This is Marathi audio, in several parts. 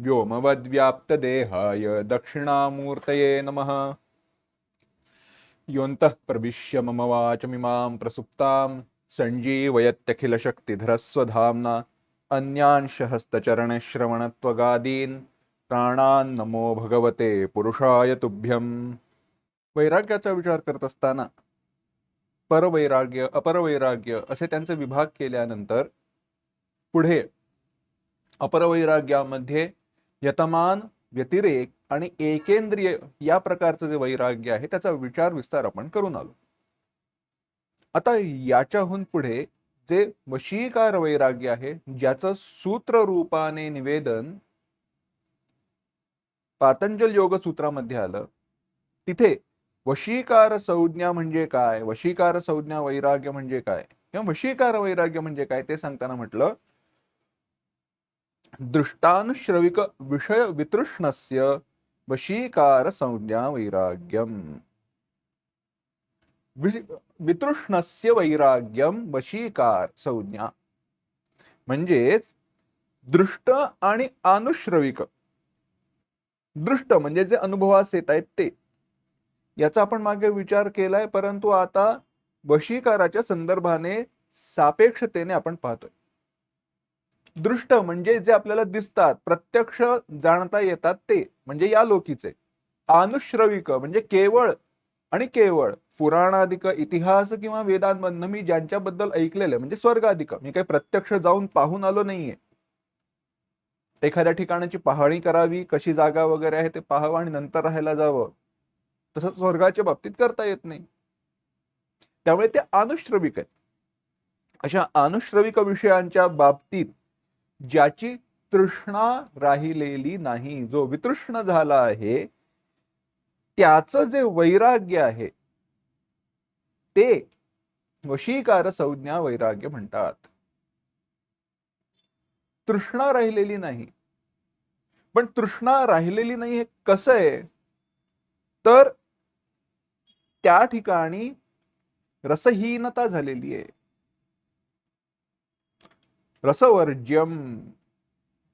व्योमवद्व्याप्तदेहाय दक्षिणामूर्तये नमः। योऽन्तः प्रविश्य मम वाचमिमां प्रसुप्तां सञ्जीवयत्यखिलशक्तिधरस्वधाम्ना अन्यांशहस्तचरणश्रवणत्वगादीन् प्राणान् नमो भगवते पुरुषाय तुभ्यं वैराग्याचा विचार करत असताना परवैराग्य अपरवैराग्य असे त्यांचे विभाग केल्यानंतर पुढे अपरवैराग्यामध्ये यतमान व्यतिरेक आणि एकेंद्रिय या प्रकारचं जे वैराग्य आहे त्याचा विचार विस्तार आपण करून आलो. आता याच्याहून पुढे जे वशीकार वैराग्य आहे ज्याचं सूत्र रूपाने निवेदन पातंजल योग सूत्रामध्ये आलं तिथे वशीकार संज्ञा म्हणजे काय वशीकार संज्ञा वैराग्य म्हणजे काय किंवा वशीकार वैराग्य म्हणजे काय ते सांगताना म्हटलं दृष्टानुश्रविक विषय वितृष्णस्य वशीकार संज्ञा वैराग्यम वितृष्णस्य वैराग्यम वशीकार संज्ञा म्हणजेच दृष्ट आणि अनुश्रविक। दृष्ट म्हणजे जे अनुभवास येत आहेत ते। याचा आपण मागे विचार केलाय परंतु आता वशीकाराच्या संदर्भाने सापेक्षतेने आपण पाहतोय. दृष्ट म्हणजे जे आपल्याला दिसतात प्रत्यक्ष जाणता येतात ते म्हणजे या लोकीचे. अनुश्रविक म्हणजे केवळ आणि केवळ पुराणाधिक इतिहास किंवा वेदांमधनं मी ज्यांच्याबद्दल ऐकलेलं म्हणजे स्वर्गाधिक. मी काही प्रत्यक्ष जाऊन पाहून आलो नाहीये. एखाद्या ठिकाणाची पाहणी करावी कशी जागा वगैरे आहे ते पाहावं आणि नंतर राहायला जावं. तसं स्वर्गाच्या बाबतीत करता येत नाही. त्यामुळे ते अनुश्रविक आहेत. अशा अनुश्रविक विषयांच्या बाबतीत ज्याची तृष्णा राहिलेली नाही जो वितृष्ण झाला आहे त्याचं जे वैराग्य आहे ते वशीकार संज्ञा वैराग्य म्हणतात. तृष्णा राहिलेली नाही. पण तृष्णा राहिलेली नाही हे कसं आहे? तर त्या ठिकाणी रसहीनता झालेली आहे. रसवर्ज्यम.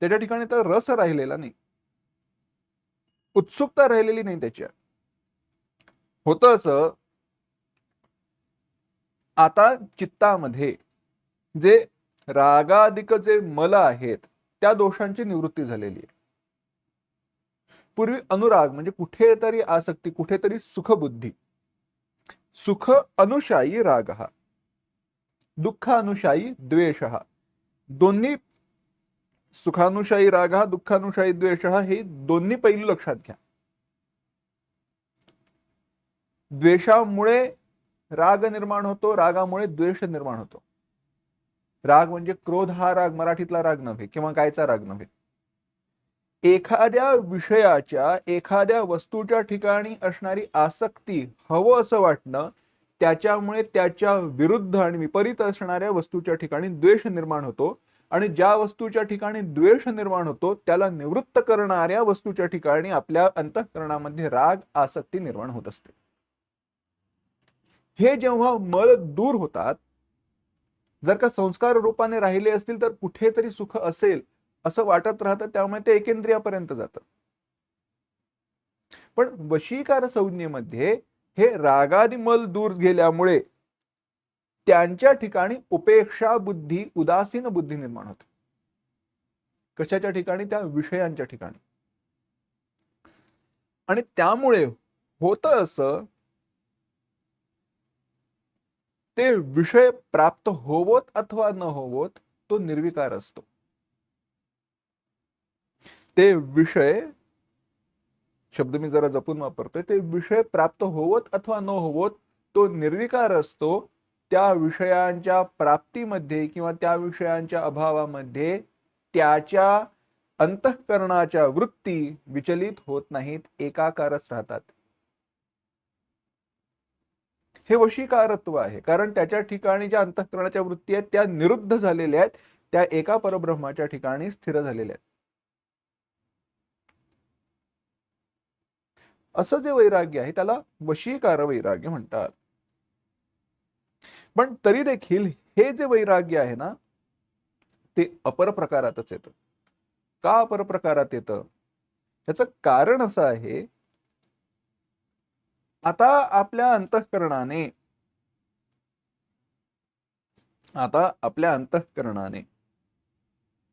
त्याच्या ठिकाणी तर रस राहिलेला नाही. उत्सुकता राहिलेली नाही त्याच्या होत असं आता चित्तामध्ये जे रागाधिक जे मल आहेत त्या दोषांची निवृत्ती झालेली आहे. पूर्वी अनुराग म्हणजे कुठेतरी आसक्ती कुठेतरी सुखबुद्धी. सुख अनुशायी राग. हा दुःख अनुशायी द्वेष. हा दोन्ही सुखानुशायी राग हा दुःखानुशाही द्वेष हा हे दोन्ही पैलू लक्षात घ्या. द्वेषामुळे राग निर्माण होतो रागामुळे द्वेष निर्माण होतो. राग म्हणजे क्रोध हा राग मराठीतला राग नव्हे किंवा कायचा राग नव्हे. एखाद्या विषयाच्या एखाद्या वस्तूच्या ठिकाणी असणारी आसक्ती हवं असं वाटणं त्याच्यामुळे त्याच्या विरुद्ध आणि विपरीत असणाऱ्या वस्तूच्या ठिकाणी द्वेष निर्माण होतो. आणि ज्या वस्तूच्या ठिकाणी द्वेष निर्माण होतो त्याला निवृत्त करणाऱ्या वस्तूच्या ठिकाणी आपल्या अंतःकरणामध्ये राग आसक्ती निर्माण होत असते. हे जेव्हा मल दूर होतात जर का संस्कार रूपाने राहिले असतील तर कुठेतरी सुख असेल असं वाटत राहतं त्यामुळे ते एकेंद्रियापर्यंत जातं. पण वशीकार संज्ञेमध्ये हे रागादिमल दूर गेल्यामुळे त्यांच्या ठिकाणी उपेक्षा बुद्धी उदासीन बुद्धी निर्माण होते. कशाच्या ठिकाणी? त्या विषयांच्या ठिकाणी. आणि त्यामुळे होत असं ते विषय प्राप्त होवोत अथवा न होवोत तो निर्विकार असतो. ते विषय शब्द मी जरा जपून वापरतोय. ते विषय प्राप्त होवत अथवा न होवत तो निर्विकार असतो. त्या विषयांच्या प्राप्तीमध्ये किंवा त्या विषयांच्या अभावामध्ये त्याच्या अंतःकरणाच्या वृत्ती विचलित होत नाहीत एकाकारच राहतात. हे वशीकारत्व आहे. कारण त्याच्या ठिकाणी ज्या अंतःकरणाच्या वृत्ती आहेत त्या निरुद्ध झालेल्या आहेत त्या एका परब्रह्माच्या ठिकाणी स्थिर झालेल्या आहेत. असं जे वैराग्य आहे त्याला वशीकार वैराग्य म्हणतात. पण तरी देखील हे जे वैराग्य आहे ना ते अपर प्रकारातच येतं. का अपर प्रकारात येतं? याचं कारण असं आहे आता आपल्या अंतःकरणाने आता आपल्या अंतःकरणाने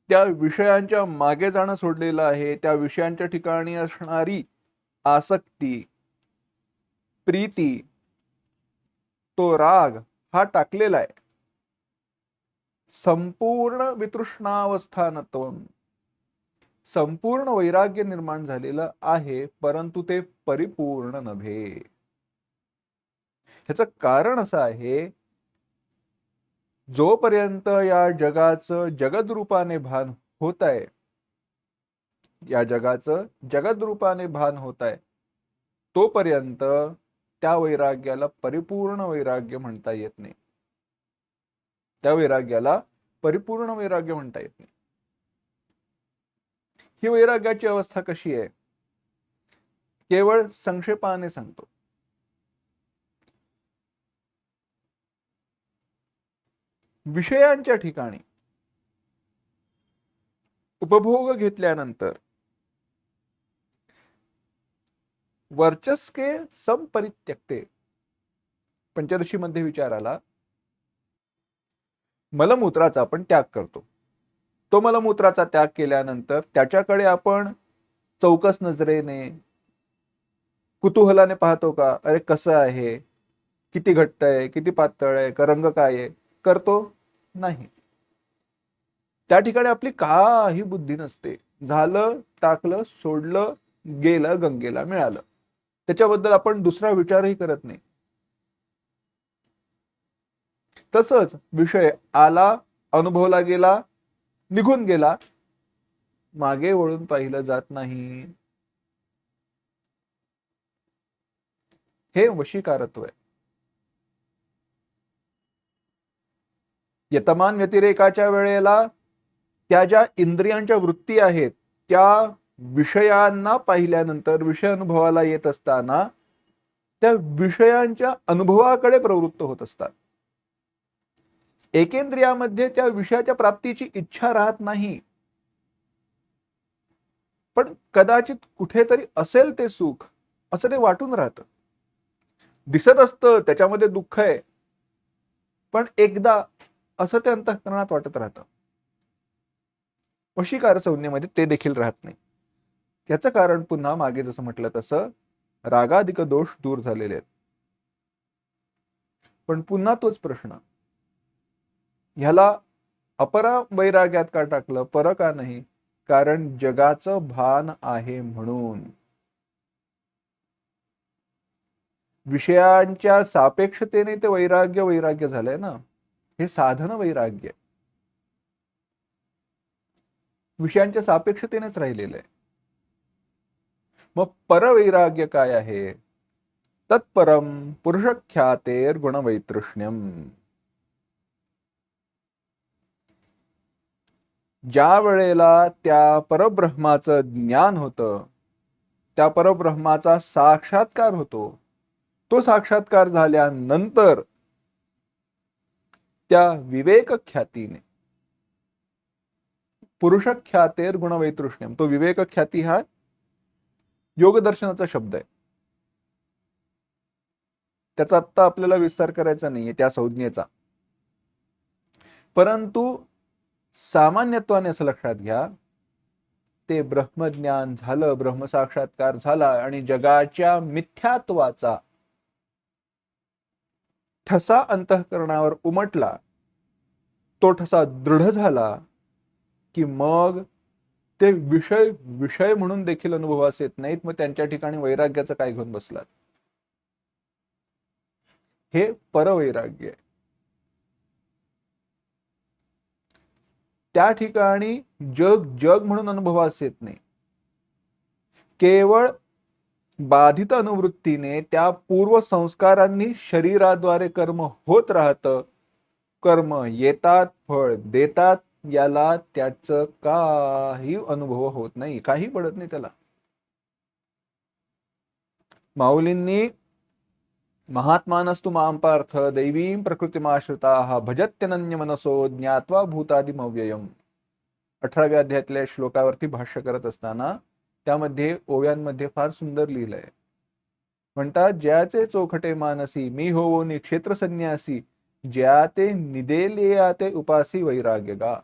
त्या विषयांच्या मागे जाणं सोडलेलं आहे त्या विषयांच्या ठिकाणी असणारी आसक्ती प्रीती तो राग हा टाकलेला आहे. संपूर्ण वितृष्णावस्थानत्व संपूर्ण वैराग्य निर्माण झालेलं आहे परंतु ते परिपूर्ण नव्हे. ह्याच कारण असं आहे जोपर्यंत या जगाचं जगद रूपाने भान होत आहे या जगाचं जगद रूपाने भान होत आहे तोपर्यंत त्या वैराग्याला परिपूर्ण वैराग्य म्हणता येत नाही. त्या वैराग्याला परिपूर्ण वैराग्य म्हणता येत नाही. ही वैराग्याची अवस्था कशी आहे? केवळ संक्षेपाने सांगतो. विषयांच्या ठिकाणी उपभोग घेतल्यानंतर वर्चस्के संपरित्यक्ते. पंचदशी मध्ये विचार आला. मलमूत्राचा आपण त्याग करतो. तो मलमूत्राचा त्याग केल्यानंतर त्याच्याकडे आपण चौकस नजरेने कुतूहलाने पाहतो का अरे कसं आहे? किती घट्ट आहे? किती पातळ आहे? का रंग काय आहे? करतो? नाही. त्या ठिकाणी आपली काही बुद्धी नसते. झालं टाकलं सोडलं गेलं गंगेला मिळालं. त्याच्याबद्दल आपण दुसरा विचारही करत नाही. तसंच विषय आला अनुभवला गेला निघून गेला मागे वळून पाहिलं जात नाही. हे वशीकारत्व आहे. यतमान व्यतिरेकाच्या वेळेला त्या ज्या इंद्रियांच्या वृत्ती आहेत त्या विषयांना पाहिल्यानंतर विषय अनुभवाला येत असताना त्या विषयांच्या अनुभवाकडे प्रवृत्त होत असतात. एकेंद्रियामध्ये त्या विषयाच्या प्राप्तीची इच्छा राहत नाही. पण कदाचित कुठेतरी असेल ते सुख असं ते वाटून राहतं. दिसत असतं त्याच्यामध्ये दुःख आहे. पण एकदा असं ते अंतःकरणात वाटत राहतं. वशीकार संज्ञेमध्ये ते देखील राहत नाही. याचं कारण पुन्हा मागे जसं म्हटलं तसं रागाधिक दोष दूर झालेले आहेत. पण पुन्हा तोच प्रश्न. ह्याला अपरा वैराग्यात का टाकलं? पर का नाही? कारण जगाचं भान आहे म्हणून. विषयांच्या सापेक्षतेने ते वैराग्य वैराग्य झालंय ना? हे साधन वैराग्य. विषयांच्या सापेक्षतेनेच राहिलेलं आहे. मग परवैराग्य काय आहे? तत्परम पुरुषख्यातेर गुणवैतृष्ण्यम ज्या वेळेला त्या परब्रह्माचं ज्ञान होतं त्या परब्रह्माचा साक्षात्कार होतो तो साक्षात्कार झाल्यानंतर त्या विवेक ख्यातीने पुरुषख्यातेर गुणवैतृष्ण्यम तो विवेक ख्याती हा योगदर्शनाचा शब्द आहे. त्याचा आत्ता आपल्याला विस्तार करायचा नाहीये त्या संज्ञेचा. परंतु सामान्यत्वाने असं लक्षात घ्या ते ब्रह्मज्ञान झालं ब्रह्मसाक्षात्कार झाला आणि जगाच्या मिथ्यात्वाचा ठसा अंतःकरणावर उमटला तो ठसा दृढ झाला की मग ते विषय विषय म्हणून देखील अनुभवास येत नाहीत. मग त्यांच्या ठिकाणी वैराग्याचं काय घेऊन बसलात? हे परवैराग्य आहे. त्या ठिकाणी जग जग म्हणून अनुभवास येत नाही. केवळ बाधित अनुवृत्तीने त्या पूर्व संस्कारांनी शरीराद्वारे कर्म होत राहतं. कर्म येतात फळ देतात याला त्याच काही अनुभव होत नाही काही पडत नाही त्याला. माऊलींनी महात्मानस्तु मां पार्थ दैवीं प्रकृतीमाश्रिता भजत्यनन्य मनसो ज्ञात्वा भूतादिमव्ययम अठराव्या अध्यायातल्या श्लोकावरती भाष्य करत असताना त्यामध्ये ओव्यांमध्ये फार सुंदर लिहिलंय. म्हणतात ज्याचे चोखटे मानसी मी होवो नि क्षेत्र संन्यासी ज्या ते निदेलिया ते उपासी वैराग्य गा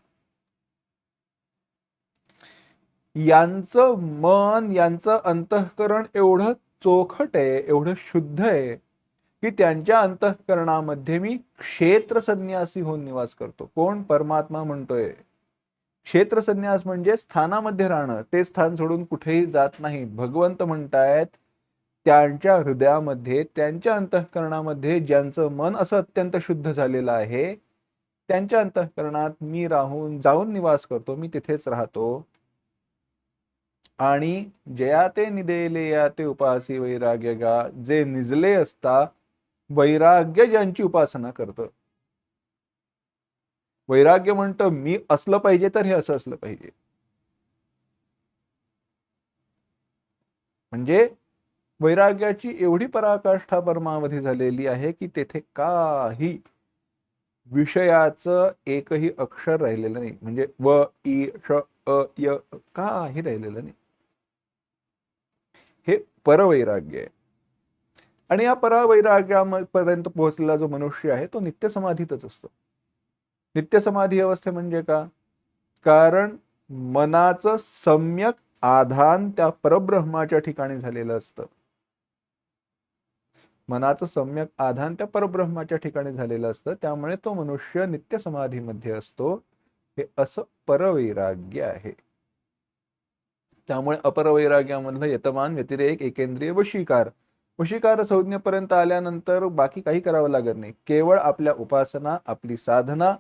यांचं मन यांचं अंतःकरण एवढं चोखट आहे एवढं शुद्ध आहे की त्यांच्या अंतःकरणामध्ये मी क्षेत्र संन्यासी होऊन निवास करतो. कोण? परमात्मा म्हणतोय. क्षेत्र संन्यास म्हणजे स्थानामध्ये राहणं. ते स्थान सोडून कुठेही जात नाही. भगवंत म्हणतायत त्यांच्या हृदयामध्ये त्यांच्या अंतःकरणामध्ये ज्यांचं मन असं अत्यंत शुद्ध झालेलं आहे त्यांच्या अंतःकरणात मी राहून जाऊन निवास करतो. मी तिथेच राहतो. आणि जया ते निदेले या ते उपासी वैराग्य गा जे निजले असता वैराग्य ज्यांची उपासना करतं. वैराग्य म्हणतं मी असलं पाहिजे तर हे असं असलं पाहिजे. म्हणजे वैराग्याची एवढी पराकाष्ठा परमामध्ये झालेली आहे की तेथे काही विषयाचं एकही अक्षर राहिलेलं नाही. म्हणजे व इ श अ य काही राहिलेलं नाही. हे परवैराग्य आहे. आणि या परावैराग्यापर्यंत पोहोचलेला जो मनुष्य आहे तो नित्य समाधीतच असतो. नित्य समाधी अवस्थे म्हणजे का? कारण मनाचं सम्यक आधान त्या परब्रह्माच्या ठिकाणी झालेलं असतं. मनाचं सम्यक आधान त्या परब्रह्माच्या ठिकाणी झालेलं असतं. त्यामुळे तो मनुष्य नित्य समाधीमध्ये असतो. हे असं परवैराग्य आहे. त्यामुळे अपरवैराग्यामधलं यतमान व्यतिरेक एकेंद्रिय वशीकार वशीकार संज्ञेपर्यंत आल्यानंतर बाकी काही करावं लागत नाही. केवळ आपल्या उपासना आपली साधना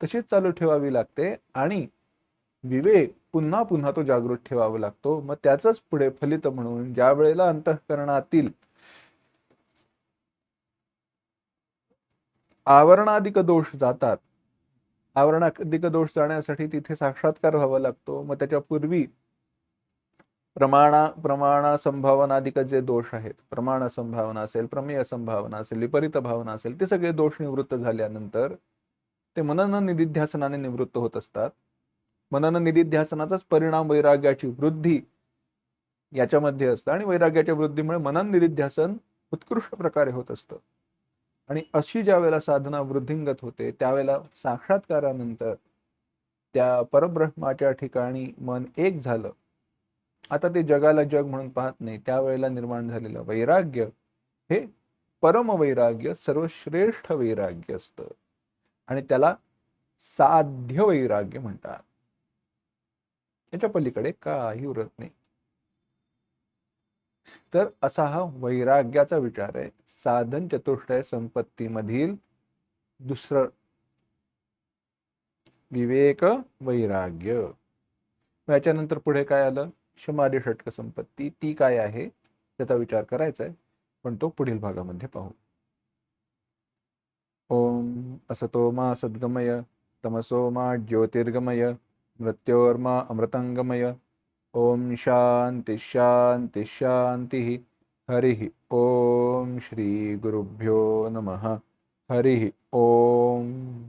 तशीच चालू ठेवावी लागते आणि विवेक पुन्हा पुन्हा तो जागृत ठेवावा लागतो. मग त्याच पुढे फलित म्हणून ज्या वेळेला अंतःकरणातील आवरणाधिक दोष जातात आवरणाधिक दोष जाण्यासाठी तिथे साक्षात्कार व्हावा लागतो. मग त्याच्या पूर्वी प्रमाणा प्रमाणा संभावनाधिक जे दोष आहेत प्रमाण संभावना असेल प्रमेय संभावना असेल विपरीत भावना असेल ते सगळे दोष निवृत्त झाल्यानंतर ते मनन निधिध्यासनाने निवृत्त होत असतात. मनन निधिध्यासनाचाच परिणाम वैराग्याची वृद्धी याच्यामध्ये असतं आणि वैराग्याच्या वृद्धीमुळे मनन निधिध्यासन उत्कृष्ट प्रकारे होत असतं. आणि अशी ज्या वेळेला साधना वृद्धिंगत होते त्यावेळेला साक्षात्कारानंतर त्या परब्रह्माच्या ठिकाणी मन एक झालं. आता ते जगाला जग म्हणून पाहत नाही त्यावेळेला निर्माण झालेलं वैराग्य हे परम वैराग्य सर्वश्रेष्ठ वैराग्य असतं. आणि त्याला साध्य वैराग्य म्हणतात. त्याच्या पलीकडे काही उरत नाही. तर असा हा वैराग्याचा विचार आहे. साधन चतुष्टय संपत्तीमधील दुसरं विवेक वैराग्य. याच्यानंतर पुढे काय आलं? शमारी षटक संपत्ती ती काय आहे? त्याचा विचार करायचा आहे पण तो पुढील भागामध्ये पाहू. ओम असतो मा सद्गमय तमसो मा ज्योतिर्गमय मृत्योर्मा अमृतंगमय. ओम शांती शांती शांती हरि ओम श्री गुरुभ्यो नमः. हरि ओम।